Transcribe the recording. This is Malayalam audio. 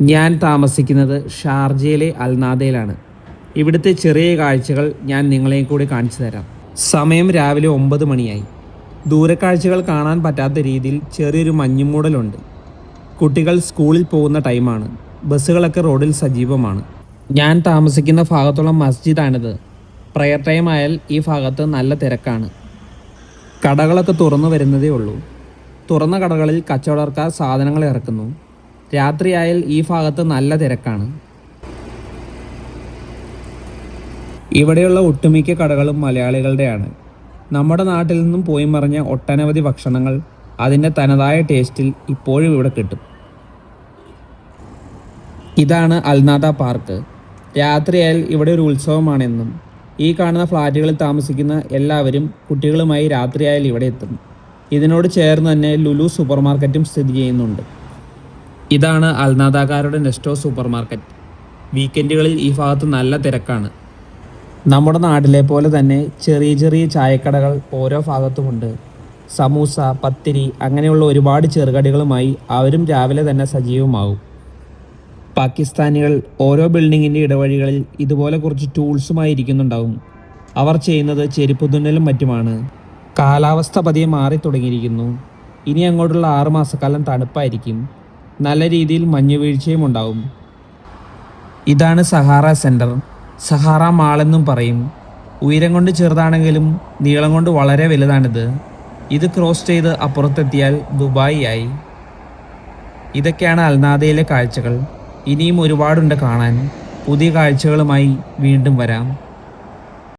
ഞാൻ താമസിക്കുന്നത് ഷാർജയിലെ അൽനാദയിലാണ്. ഇവിടുത്തെ ചെറിയ കാഴ്ചകൾ ഞാൻ നിങ്ങളെയും കൂടി കാണിച്ചു തരാം. സമയം രാവിലെ ഒമ്പത് മണിയായി. ദൂരക്കാഴ്ചകൾ കാണാൻ പറ്റാത്ത രീതിയിൽ ചെറിയൊരു മഞ്ഞുമൂടലുണ്ട്. കുട്ടികൾ സ്കൂളിൽ പോകുന്ന ടൈമാണ്. ബസ്സുകളൊക്കെ റോഡിൽ സജീവമാണ്. ഞാൻ താമസിക്കുന്ന ഭാഗത്തുള്ള മസ്ജിദാണിത്. പ്രയർ ടൈം ആയാൽ ഈ ഭാഗത്ത് നല്ല തിരക്കാണ്. കടകളൊക്കെ തുറന്നു വരുന്നതേ ഉള്ളൂ. തുറന്ന കടകളിൽ കച്ചവടക്കാർ സാധനങ്ങൾ ഇറക്കുന്നു. രാത്രിയായാൽ ഈ ഭാഗത്ത് നല്ല തിരക്കാണ്. ഇവിടെയുള്ള ഒട്ടുമിക്ക കടകളും മലയാളികളുടെയാണ്. നമ്മുടെ നാട്ടിൽ നിന്നും പോയി മറിഞ്ഞ ഒട്ടനവധി ഭക്ഷണങ്ങൾ അതിന്റെ തനതായ ടേസ്റ്റിൽ ഇപ്പോഴും ഇവിടെ കിട്ടും. ഇതാണ് അൽനാഥ പാർക്ക്. രാത്രിയായാൽ ഇവിടെ ഒരു ഉത്സവമാണെന്നും ഈ കാണുന്ന ഫ്ലാറ്റുകളിൽ താമസിക്കുന്ന എല്ലാവരും കുട്ടികളുമായി രാത്രിയായാൽ ഇവിടെ എത്തും. ഇതിനോട് ചേർന്ന് തന്നെ ലുലു സൂപ്പർ മാർക്കറ്റും സ്ഥിതി ചെയ്യുന്നുണ്ട്. ഇതാണ് അൽനാദാകാരുടെ നെസ്റ്റോ സൂപ്പർ മാർക്കറ്റ് വീക്കെൻഡുകളിൽ ഈ ഭാഗത്ത് നല്ല തിരക്കാണ്. നമ്മുടെ നാട്ടിലെ പോലെ തന്നെ ചെറിയ ചെറിയ ചായക്കടകൾ ഓരോ ഭാഗത്തുമുണ്ട്. സമൂസ പത്തിരി അങ്ങനെയുള്ള ഒരുപാട് ചെറുകടികളുമായി അവരും രാവിലെ തന്നെ സജീവമാകും പാകിസ്ഥാനികൾ ഓരോ ബിൽഡിങ്ങിന്റെ ഇടവഴികളിൽ ഇതുപോലെ കുറച്ച് ടൂൾസുമായി ഇരിക്കുന്നുണ്ടാവും. അവർ ചെയ്യുന്നത് ചെരുപ്പ് തുന്നലും മറ്റുമാണ്. കാലാവസ്ഥ പതിയെ മാറി തുടങ്ങിയിരിക്കുന്നു ഇനി അങ്ങോട്ടുള്ള ആറുമാസക്കാലം തണുപ്പായിരിക്കും. നല്ല രീതിയിൽ മഞ്ഞുവീഴ്ചയും ഉണ്ടാവും. ഇതാണ് സഹാറ സെന്റർ സഹാറ മാളെന്നും പറയും. ഉയരം കൊണ്ട് ചെറുതാണെങ്കിലും നീളം കൊണ്ട് വളരെ വലുതാണിത്. ഇത് ക്രോസ് ചെയ്ത് അപ്പുറത്തെത്തിയാൽ ദുബായി ആയി. ഇതൊക്കെയാണ് അൽനാദയിലെ കാഴ്ചകൾ. ഇനിയും ഒരുപാടുണ്ട് കാണാൻ. പുതിയ കാഴ്ചകളുമായി വീണ്ടും വരാം.